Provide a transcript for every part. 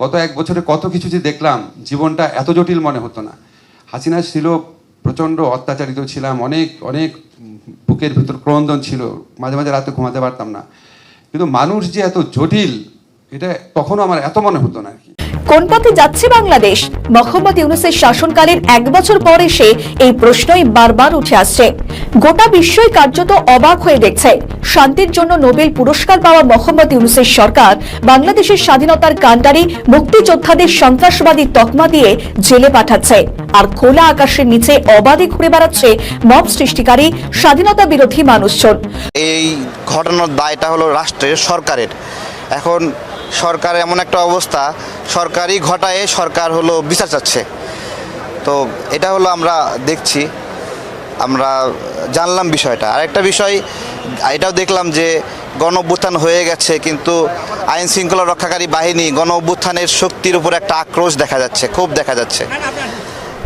গত এক বছরে কত কিছু যে দেখলাম, জীবনটা এত জটিল মনে হতো না। হাসিনা ছিল প্রচণ্ড অত্যাচারিত ছিলাম, অনেক অনেক বুকের ভিতর ক্রন্দন ছিল, মাঝে মাঝে রাতে ঘুমাতে পারতাম না। কিন্তু মানুষ যে এত জটিল, এটা তখনও আমার এত মনে হতো না আর কি। কোন পথে যাচ্ছে বাংলাদেশ? মোহাম্মদ ইউনুসের শাসনকালের এক বছর পর এসে এই প্রশ্নই বারবার উঠে আসছে। গোটা বিশ্বই কার্যত অবাক হয়ে দেখছে। শান্তির জন্য নোবেল পুরস্কার পাওয়া মোহাম্মদ ইউনুসের সরকার বাংলাদেশের স্বাধীনতার কাণ্ডারি মুক্তিযোদ্ধাদের সন্ত্রাসবাদী তকমা দিয়ে জেলে পাঠাচ্ছে। আর খোলা আকাশের নিচে অবাধে ঘুরে বেড়াচ্ছে মব সৃষ্টিকারী স্বাধীনতা বিরোধী মানুষজন। এই ঘটনার দায়টা হলো রাষ্ট্রের, সরকারের। এখন সরকার এমন একটা অবস্থা, সরকারই ঘটায় সরকার হলো বিচার চাচ্ছে। তো এটা হলো আমরা দেখছি, আমরা জানলাম বিষয়টা। আরেকটা বিষয়, এটাও দেখলাম যে গণ অভ্যুত্থান হয়ে গেছে, কিন্তু আইন শৃঙ্খলা রক্ষাকারী বাহিনী গণ অভ্যুত্থানের শক্তির উপর একটা আক্রোশ দেখা যাচ্ছে খুব দেখা যাচ্ছে।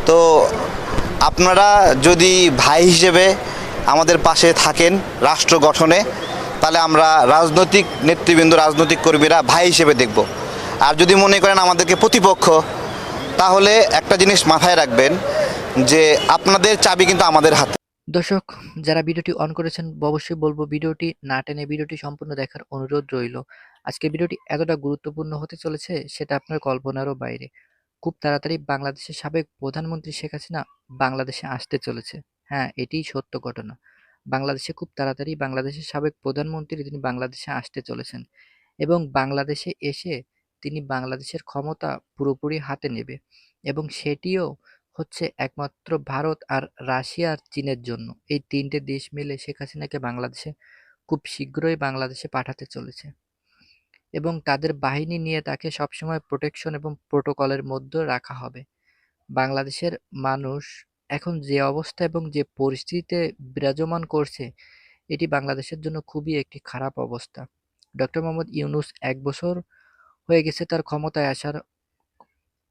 তো আপনারা যদি ভাই হিসেবে আমাদের পাশে থাকেন রাষ্ট্র গঠনে তাহলে আমরা রাজনৈতিক নেতৃবৃন্দ, রাজনৈতিক কর্মীরা ভাই হিসেবে দেখব। আর যদি মনে করেন আমাদেরকে প্রতিপক্ষ, তাহলে একটা জিনিস মাথায় রাখবেন যে আপনাদের চাবি কিন্তু আমাদের হাতে। দর্শক, যারা ভিডিওটি অন করেছেন, অবশ্যই বলব ভিডিওটি না টেনে ভিডিওটি সম্পূর্ণ দেখার অনুরোধ রইল। আজকে ভিডিওটি এতটা গুরুত্বপূর্ণ হতে চলেছে, সেটা আপনার কল্পনারও বাইরে। খুব তাড়াতাড়ি বাংলাদেশের সাবেক প্রধানমন্ত্রী শেখ হাসিনা বাংলাদেশে আসতে চলেছে। হ্যাঁ এটিই সত্য ঘটনা। বাংলাদেশে খুব তাড়াতাড়ি বাংলাদেশের সাবেক প্রধানমন্ত্রী তিনি বাংলাদেশে আসতে চলেছেন এবং বাংলাদেশে এসে তিনি বাংলাদেশের ক্ষমতা পুরোপুরি হাতে নেবে এবং সেটিও হচ্ছে একমাত্র ভারত আর রাশিয়া আর চীনের জন্য। এই তিনটে দেশ মিলে শেখ হাসিনাকে বাংলাদেশে খুব শীঘ্রই বাংলাদেশে পাঠাতে চলেছে এবং তাদের বাহিনী নিয়ে তাকে সবসময় প্রোটেকশন এবং প্রোটোকলের মধ্যে রাখা হবে। বাংলাদেশের মানুষ এখন যে অবস্থা এবং যে পরিস্থিতিতে বিরাজমান করছে, এটি বাংলাদেশের জন্য খুবই একটি খারাপ অবস্থা। ডক্টর মোহাম্মদ ইউনুস এক বছর হয়ে গেছে তার ক্ষমতায় আসার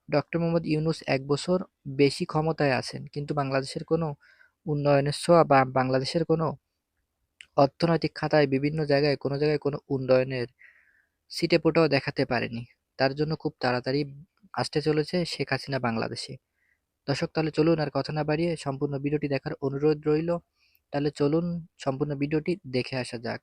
ডক্টর মোহাম্মদ ইউনুস এক বছর বেশি ক্ষমতায় আছেন, কিন্তু বাংলাদেশের কোনো উন্নয়নের ছোঁয়া বা বাংলাদেশের কোনো অর্থনৈতিক খাতায় বিভিন্ন জায়গায় কোনো জায়গায় কোনো উন্নয়নের ছিটেফোঁটাও দেখাতে পারেনি। তার জন্য খুব তাড়াতাড়ি আসতে চলেছে শেখ হাসিনা বাংলাদেশে। দর্শক, তাহলে চলুন আর কথা না বাড়িয়ে সম্পূর্ণ ভিডিওটি দেখার অনুরোধ রইল। তাহলে চলুন সম্পূর্ণ ভিডিওটি দেখে আসা যাক।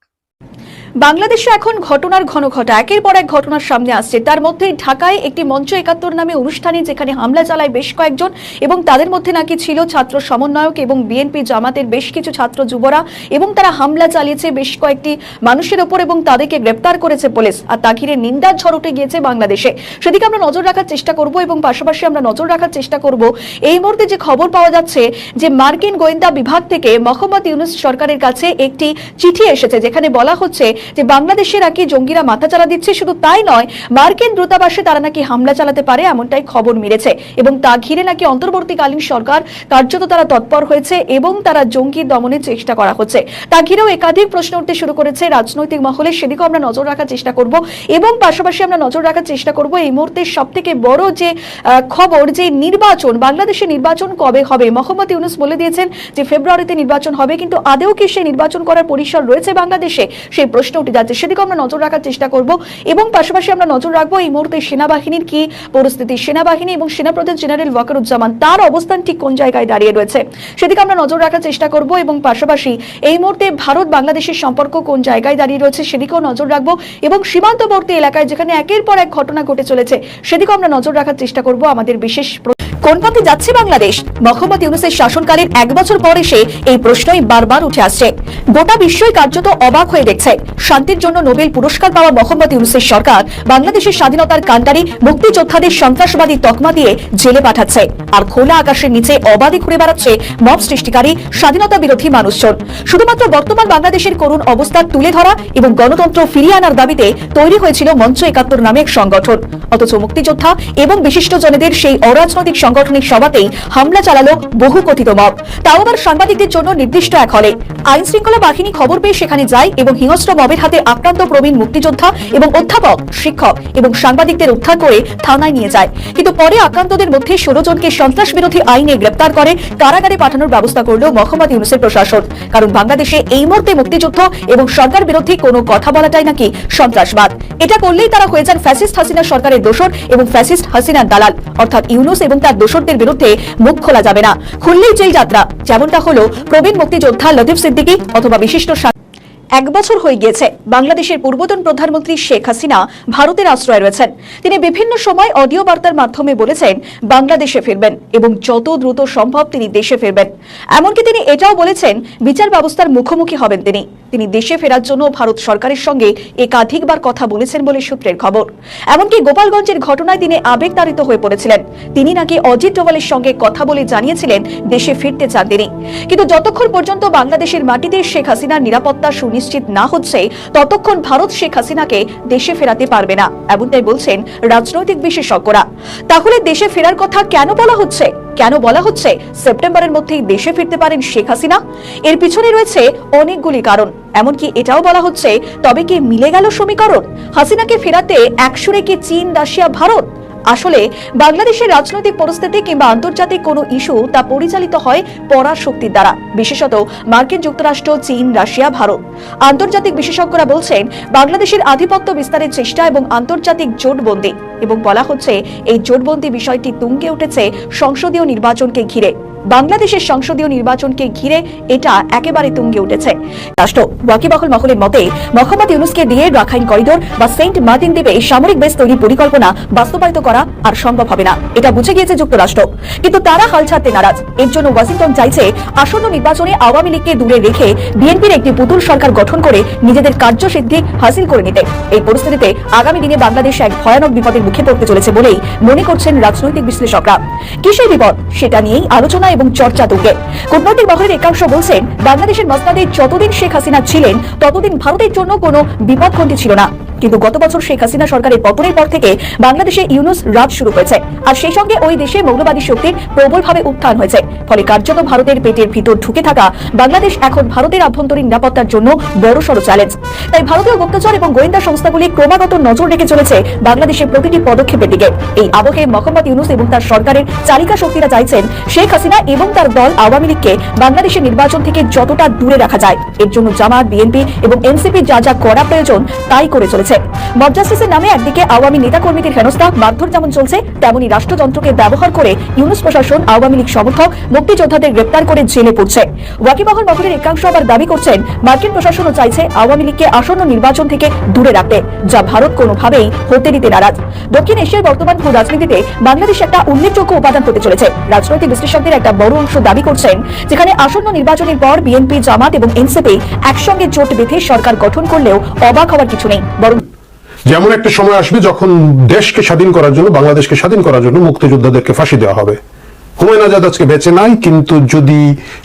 বাংলাদেশে এখন ঘটনার ঘন ঘটা একের পর এক ঘটনার সামনে আসছে। তার মধ্যে ঢাকায় একটি মঞ্চ একাত্তর নামে অনুষ্ঠানে যেখানে হামলা চালায় বেশ কয়েকজন এবং তাদের মধ্যে নাকি ছিল ছাত্র সমন্বয়ক এবং বিএনপি জামাতের বেশ কিছু ছাত্র যুবরা এবং তারা হামলা চালিয়েছে বেশ কয়েকটি মানুষের ওপর এবং তাদেরকে গ্রেপ্তার করেছে পুলিশ। আর তা ঘিরে নিন্দার ঝড় উঠে গিয়েছে বাংলাদেশে। সেদিকে আমরা নজর রাখার চেষ্টা করব এবং পাশাপাশি আমরা নজর রাখার চেষ্টা করব এই মুহূর্তে যে খবর পাওয়া যাচ্ছে যে মার্কিন গোয়েন্দা বিভাগ থেকে মোহাম্মদ ইউনুস সরকারের কাছে একটি চিঠি এসেছে, যেখানে বলা হচ্ছে যে বাংলাদেশে নাকি জঙ্গিরা মাথা চালা দিচ্ছে, শুধু তাই নয়, মার্কিন দূতাবাসে তারা নাকি হামলা চালাতে পারে এমনটাই খবর মিলেছে। এবং তা ঘিরে নাকি অন্তর্বর্তীকালীন সরকার কার্যত তারা তৎপর হয়েছে এবং তারা জঙ্গি দমনের চেষ্টা করা হচ্ছে। তা ঘিরেও একাধিক প্রশ্ন উঠতে শুরু করেছে রাজনৈতিক মহলে। সেদিকেও আমরা নজর রাখার চেষ্টা করব এবং পাশাপাশি আমরা নজর রাখার চেষ্টা করব এই মুহূর্তে সব থেকে বড় যে খবর যে নির্বাচন, বাংলাদেশে নির্বাচন কবে হবে? মোহাম্মদ ইউনুস বলে দিয়েছেন যে ফেব্রুয়ারিতে নির্বাচন হবে, কিন্তু আদেও কি সেই নির্বাচন করার পরিসর রয়েছে বাংলাদেশে? সেই প্রশ্ন উঠে যাচ্ছে। সেদিকে আমরা নজর রাখার চেষ্টা করব এবং পাশাপাশি আমরা নজর রাখব এই মুহূর্তে সেনাবাহিনীর কি পরিস্থিতি। সেনাবাহিনী এবং সেনাপ্রধান জেনারেল ওয়াকারুজ্জামান, তার অবস্থান ঠিক কোন জায়গায় দাঁড়িয়ে রয়েছে? সেদিকে আমরা নজর রাখার চেষ্টা করব এবং পাশাপাশি এই মুহূর্তে ভারত বাংলাদেশের সম্পর্ক কোন জায়গায় দাঁড়িয়ে রয়েছে সেদিকেও নজর রাখব এবং সীমান্তবর্তী এলাকায় যেখানে একের পর এক ঘটনা ঘটে চলেছে, সেদিকেও আমরা নজর রাখার চেষ্টা করব আমাদের বিশেষ কোন পথে যাচ্ছে বাংলাদেশ? মহম্মদ ইউনুসের শাসনকালের এক বছর পর এসে এই প্রশ্নই বারবার উঠে আসছে। গোটা বিশ্বই কার্যত অবাক হয়ে দেখছে। শান্তির জন্য নোবেল পুরস্কার পাওয়া মোহাম্মদ ইউনুসের সরকার বাংলাদেশের স্বাধীনতার কাণ্ডারি মুক্তিযোদ্ধাদের সন্ত্রাসবাদী তকমা দিয়ে জেলে পাঠাচ্ছে। আর খোলা আকাশের নিচে অবাধে ঘুরে বেড়াচ্ছে মব সৃষ্টিকারী স্বাধীনতা বিরোধী মানুষজন। শুধুমাত্র বর্তমান বাংলাদেশের করুণ অবস্থা তুলে ধরা এবং গণতন্ত্র ফিরিয়ে আনার দাবিতে তৈরি হয়েছিল মঞ্চ একাত্তর নামে এক সংগঠন। অথচ মুক্তিযোদ্ধা এবং বিশিষ্ট জনেদের সেই অরাজনৈতিক সাংগঠনিক সভাতেই হামলা চালালো বহু কথিত মব তাও আবার সাংবাদিকদের জন্য নির্দিষ্ট এক হলে। আইন শৃঙ্খলা বাহিনী খবর পেয়ে সেখানে যায় এবং হিংস্র মবের হাতে আক্রান্ত প্রবীণ মুক্তিযোদ্ধা এবং অধ্যাপক, শিক্ষক এবং সাংবাদিকদের উদ্ধার করে থানায় নিয়ে যায়। কিন্তু পরে আক্রান্তদের মধ্যে ষোলো জনকে সন্ত্রাস বিরোধী আইনে গ্রেপ্তার করে কারাগারে পাঠানোর ব্যবস্থা করল মোহাম্মদ ইউনুসের প্রশাসন। কারণ বাংলাদেশে এই মুহূর্তে মুক্তিযুদ্ধ এবং সরকার বিরোধী কোনো কথা বলাটাই নাকি সন্ত্রাসবাদ। এটা করলেই তারা হয়ে যান ফ্যাসিস্ট হাসিনা সরকারের দোষর এবং ফ্যাসিস্ট হাসিনার দালাল। অর্থাৎ ইউনুস এবং তার দোষরদের বিরুদ্ধে মুখ খোলা যাবে না। খুললেই জেল যাত্রা। যেমনটা হলো প্রবীণ মুক্তিযোদ্ধা লতিফ সিদ্দিকী অথবা বিশিষ্ট এক বছর হয়ে গিয়েছে, বাংলাদেশের পূর্বতন প্রধানমন্ত্রী শেখ হাসিনা ভারতের আশ্রয় রয়েছেন। তিনি বিভিন্ন সময় অডিও বার্তার মাধ্যমে বলেছেন, বাংলাদেশে ফিরবেন এবং যত দ্রুত সম্ভব তিনি দেশে ফিরবেন। এমনকি তিনি এটাও বলেছেন, বিচার ব্যবস্থার মুখোমুখি হবেন তিনি। তিনি দেশে ফেরার জন্য ভারত সরকারের সঙ্গে একাধিকবার কথা বলেছেন বলে সূত্রের খবর। এমনকি গোপালগঞ্জের ঘটনায় তিনি আবেগতাড়িত হয়ে পড়েছিলেন। তিনি নাকি অজিত ডোভালের সঙ্গে কথা বলে জানিয়েছিলেন, দেশে ফিরতে চান তিনি। কিন্তু যতক্ষণ পর্যন্ত বাংলাদেশের মাটিতে শেখ হাসিনার নিরাপত্তা সুনিশ্চিত না হচ্ছে, ততক্ষণ ভারত শেখ হাসিনাকে দেশে ফেরাতে পারবে না, এমনটাই বলছেন রাজনৈতিক বিশেষজ্ঞরা। তাহলে দেশে ফেরার কথা কেন বলা হচ্ছে? কেন বলা হচ্ছে সেপ্টেম্বরের মধ্যেই দেশে ফিরতে পারেন শেখ হাসিনা? এর পিছনে রয়েছে অনেকগুলি কারণ। এমনকি এটাও বলা হচ্ছে, তবে কি মিলে গেল সমীকরণ? হাসিনাকে ফেরাতে একসুরে কি চীন, রাশিয়া, ভারত? আসলে বাংলাদেশের রাজনৈতিক পরিস্থিতি কিংবা আন্তর্জাতিক কোনো ইস্যু তা পরিচালিত হয় পরাশক্তির দ্বারা, বিশেষত মার্কিন যুক্তরাষ্ট্র, চীন, রাশিয়া, ভারত। আন্তর্জাতিক বিশেষজ্ঞরা বলছেন, বাংলাদেশের আধিপত্য বিস্তারের চেষ্টা এবং আন্তর্জাতিক জোটবন্দি। এবং বলা হচ্ছে, এই জোটবন্দি বিষয়টি তুঙ্গে উঠেছে সংসদীয় নির্বাচনকে ঘিরে। বাংলাদেশের সংসদীয় নির্বাচনকে ঘিরে এটা একেবারে তুঙ্গে উঠেছে। রাষ্ট্র, ওয়াকিবহল মহলের মতে, মোহাম্মদ ইউনুসকে দিয়ে রাখাইন করিডোর বা সেন্ট মার্টিন দ্বীপে সামরিক বেস তৈরির পরিকল্পনা বাস্তবায়িত করা আর সম্ভব হবে না। এটা বুঝে গিয়েছে যুক্তরাষ্ট্র। কিন্তু তারা হাল ছাড়তে নারাজ। এর জন্য ওয়াশিংটন চাইছে আসন্ন নির্বাচনে আওয়ামী লীগকে দূরে রেখে বিএনপির একটি পুতুল সরকার গঠন করে নিজেদের কার্যসিদ্ধি হাসিল করে নিতে। এই পরিস্থিতিতে আগামী দিনে বাংলাদেশ এক ভয়ানক বিপদের মুখে পড়তে চলেছে বলেই মনে করছেন রাজনৈতিক বিশ্লেষকরা। কিসের বিপদ? সেটা নিয়েই আলোচনা এবং চর্চা তুঙ্গে কূটনৈতিক মহলের একাংশ বলছেন, বাংলাদেশের মসনাদে যতদিন শেখ হাসিনা ছিলেন, ততদিন ভারতের জন্য কোনো বিপদ ঘটে ছিল না। কিন্তু গত বছর শেখ হাসিনা সরকারের পতনের পর থেকে বাংলাদেশে ইউনুস রাজ শুরু হয়েছে। আর সেই সঙ্গে ওই দেশে মৌলবাদী শক্তির প্রবলভাবে উত্থান হয়েছে। ফলে কার্যত ভারতের পেটের ভিতর ঢুকে থাকা বাংলাদেশ এখন ভারতের আভ্যন্তরীণ নিরাপত্তার জন্য বড়সড় চ্যালেঞ্জ তাই ভারতীয় গুপ্তচর এবং গোয়েন্দা সংস্থাগুলি ক্রমাগত নজর রেখে চলেছে বাংলাদেশের প্রতিটি পদক্ষেপের দিকে। এই আবহে মোহাম্মদ ইউনুস এবং তার সরকারের চালিকা শক্তিরা চাইছেন শেখ হাসিনা এবং তার দল আওয়ামী লীগকে বাংলাদেশের নির্বাচন থেকে যতটা দূরে রাখা যায়। এর জন্য জামাত, বিএনপি এবং এনসিপি যা যা করা প্রয়োজন তাই করে চলেছে। মব জাস্টিসের নামে একদিকে আওয়ামী নেতাকর্মীদের হেনস্থা, মারধর যেমন চলছে, তেমনি রাষ্ট্রযন্ত্রকে ব্যবহার করে ইউনুস প্রশাসন, আওয়ামী লীগ সমর্থক, মুক্তিযোদ্ধাদের গ্রেপ্তার করে জেলে পড়ছে। ওয়াকিবহল মহলের একাংশ আবার দাবি করছেন, মার্কিন প্রশাসনও চাইছে আওয়ামী লীগকে আসন্ন নির্বাচন থেকে দূরে রাখতে, যা ভারত কোনোভাবেই হতে দিতে নারাজ। দক্ষিণ এশিয়ার বর্তমান ভূ রাজনীতিতে বাংলাদেশ একটা উল্লেখযোগ্য উপাদান হতে চলেছে। রাজনৈতিক বিশ্লেষকদের একটা বড় অংশ দাবি করছেন, যেখানে আসন্ন নির্বাচনের পর বিএনপি, জামাত এবং এনসিপি একসঙ্গে জোট বেঁধে সরকার গঠন করলেও অবাক হওয়ার কিছু নেই, বরং যেমন একটা সময় আসবে যখন দেশকে স্বাধীন করার জন্য, বাংলাদেশকে স্বাধীন করার জন্য মুক্তিযোদ্ধাদেরকে ফাঁসি দেওয়া হবে। হুমায়ুন আজাদ আজকে বেঁচে নাই, কিন্তু যদি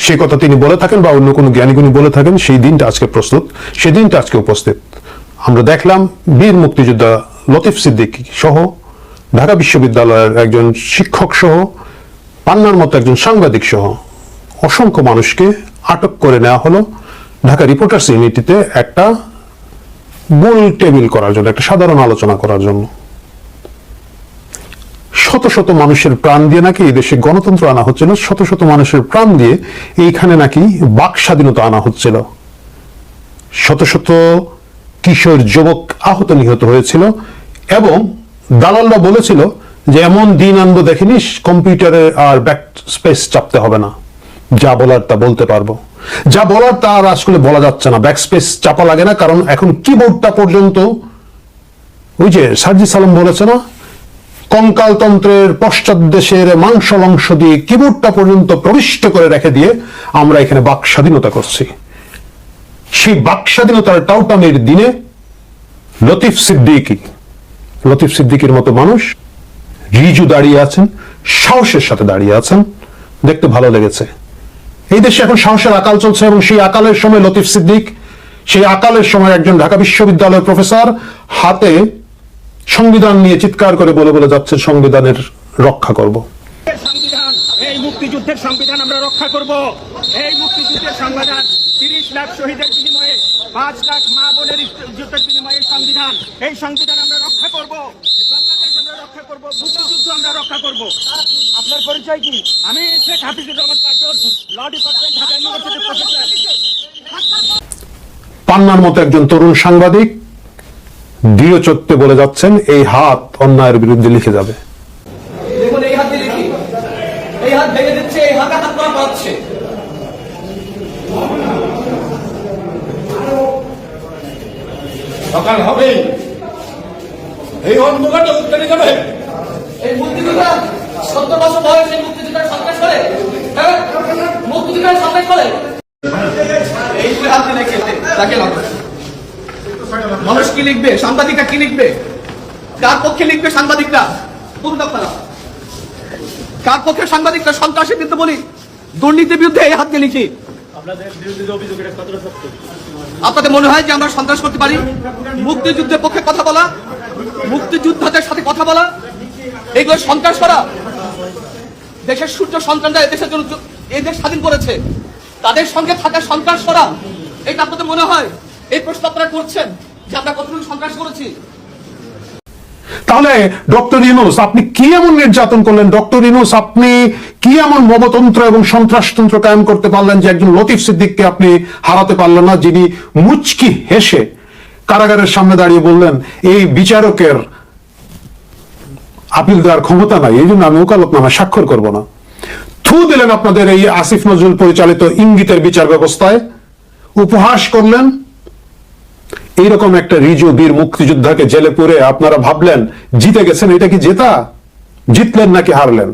সে কথা তিনি বলে থাকেন বা অন্য কোনো জ্ঞানীগুণী বলে থাকেন, সেই দিনটা আজকে প্রস্তুত, সেই দিনটা আজকে উপস্থিত। আমরা দেখলাম বীর মুক্তিযোদ্ধা লতিফ সিদ্দিকী সহ ঢাকা বিশ্ববিদ্যালয়ের একজন শিক্ষক সহ, পান্নার মতো একজন সাংবাদিক সহ অসংখ্য মানুষকে আটক করে নেওয়া হলো। ঢাকা রিপোর্টার্স ইউনিটিতে একটা গোল টেবিল করার জন্য, একটা সাধারণ আলোচনা করার জন্য। শত শত মানুষের প্রাণ দিয়ে নাকি এই দেশে গণতন্ত্র আনা হচ্ছিল, শত শত মানুষের প্রাণ দিয়ে এইখানে নাকি বাক স্বাধীনতা আনা হচ্ছিল। শত শত কিশোর যুবক আহত নিহত হয়েছিল এবং দালালরা বলেছিল যে এমন দিন আনব দেখিনিস কম্পিউটারে আর ব্যাক স্পেস চাপতে হবে না। যা বলার তা বলতে পারব। যা বলার তা আর আসলে বলা যাচ্ছে না। ব্যাক স্পেস চাপা লাগে না, কারণ এখন কিবোর্ডটা পর্যন্ত ওই যে সার্জি সালাম বলেছে না, কঙ্কালতন্ত্রের পশ্চাৎ দেশের মাংস মাংস দিয়ে কিবোর্ডটা পর্যন্ত প্রবিষ্ট করে রেখে দিয়ে আমরা এখানে বাক স্বাধীনতা করছি। সেই বাক স্বাধীনতার টাউটামের দিনে লতিফ সিদ্দিকী, লতিফ সিদ্দিকির মতো মানুষ রিজু দাঁড়িয়ে আছেন, সাহসের সাথে দাঁড়িয়ে আছেন। দেখতে ভালো লেগেছে। এই দেশে এখন সাহসের আকাল চলছে এবং সেই আকালের সময় লতিফ সিদ্দিক, সেই আকালের সময় একজন ঢাকা বিশ্ববিদ্যালয়ের প্রফেসর হাতে সংবিধান নিয়ে চিৎকার করে বলে বলে যাচ্ছে, সংবিধানের রক্ষা করব। সংবিধান আমরা রক্ষা করব। এই মুক্তিযুদ্ধের সংবিধান, তিরিশ লাখ শহীদের বিনিময়ে পাঁচ লাখ মা বোনের যুদ্ধের বিনিময়ে সংবিধান এই সংবিধান আমরা রক্ষা করব। বাংলাদেশ আমরা রক্ষা করব মুক্তিযুদ্ধ আমরা রক্ষা করব। আপনার পরিচয় কি? আমি Sheikh Hafizur Rahman Kajal law department Dhaka university professor. পান্নার মতো একজন তরুণ সাংবাদিক দৃঢ় চত্তে বলে যাচ্ছেন এই হাত অন্যায়ের বিরুদ্ধে লিখে যাবে। দেখুন এই হাত দিয়ে দেখি এই হাত ভেঙে দিচ্ছে এই হাতে হাত করা পাচ্ছে সকাল হবেই এই অন্ধকারটা উত্তরে যাবে এই মুক্তিযোদ্ধা সত্তর বছর বয়স এই মুক্তিযোদ্ধার সন্ত্রাস করে? হ্যাঁ মুক্তিযোদ্ধার সন্ত্রাস করে? এই করে হাত লিখে তাকে মানুষ কি লিখবে সাংবাদিকরা কি লিখবে? কার পক্ষে লিখবে সাংবাদিকরা? কোন আপনারা কার পক্ষে সাংবাদিকরা সন্ত্রাসের বিরুদ্ধে বলি? দুর্নীতির বিরুদ্ধে এই হাত দিয়ে লিখি। আপনাদের মনে হয় যে আমরা সন্ত্রাস করতে পারি? মুক্তিযুদ্ধের পক্ষে কথা বলা, মুক্তিযোদ্ধাদের সাথে কথা বলা, এগুলো সন্ত্রাস করা। দেশের সূর্য সন্তানরা এদেশের জন্য এদেশ স্বাধীন করেছে। তাদের সঙ্গে থাকা সন্ত্রাস করা, এটা আপনাদের মনে হয়? এই প্রশ্ন আপনারা করছেন যে আমরা কতটুকু সন্ত্রাস করেছি? তাহলে ডক্টর ইনুস আপনি কি এমন নির্যাতন করলেন? ডক্টর ইনুস আপনি কি এমন মবতন্ত্র এবং সন্ত্রাসতন্ত্র কায়েম করতে পারলেন যে একজন লতিফ সিদ্দিককে আপনি হারাতে পারলেন না, যিনি মুচকি হেসে কারাগারের সামনে দাঁড়িয়ে বললেন, এই বিচারকের আপিল দেওয়ার ক্ষমতা নাই, এই জন্য আমি ওকালতনামা স্বাক্ষর করব না। থু দিলেন আপনাদের এই আসিফ নজরুল পরিচালিত ইঙ্গিতের বিচার ব্যবস্থায়, উপহাস করলেন এইরকম একটা রিজু বীর মুক্তিযোদ্ধাকে জেলে পুরে আপনারা ভাবলেন, জিতে গেছেন, এটা কি জেতা? জিতলেন নাকি হারলেন?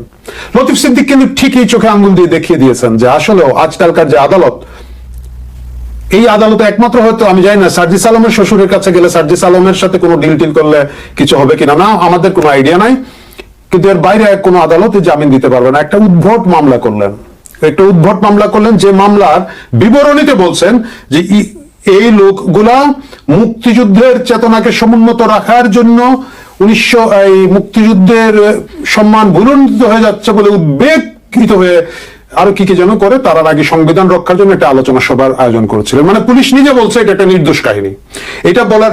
লতিফ সিদ্দিক কিন্তু ঠিকই চোখে আঙ্গুল দিয়ে দেখিয়ে দিয়েছেন যে আসলেও আজকালকার যে আদালত, এই আদালতে একমাত্র হয়তো, আমি জানি না সার্জিস আলমের শ্বশুরের কাছে গেলে সার্জিস আলমের সাথে কোনো ডিল টিল করলে কিছু হবে কিনা? না, আমাদের কোনো আইডিয়া নাই। কিন্তু এর বাইরে কোনো আদালতে জামিন দিতে পারবে না। একটা উদ্ভট মামলা করলেন। একটা উদ্ভট মামলা করলেন যে মামলার বিবরণীতে বলছেন যে এই লোকগুলা মুক্তিযুদ্ধের চেতনাকে সমুন্নত রাখার জন্য উনিশশো, এই মুক্তিযুদ্ধের সম্মান ভুলন্ডিত হয়ে যাচ্ছে বলে উদ্বেগকৃত হয়ে আরও কি কি যেন করে, তারা আগে সংবিধান রক্ষার জন্য একটা আলোচনা সভার আয়োজন করেছিলেন মানে পুলিশ নিজে বলছে এটা একটা নির্দোষ কাহিনী। এটা বলার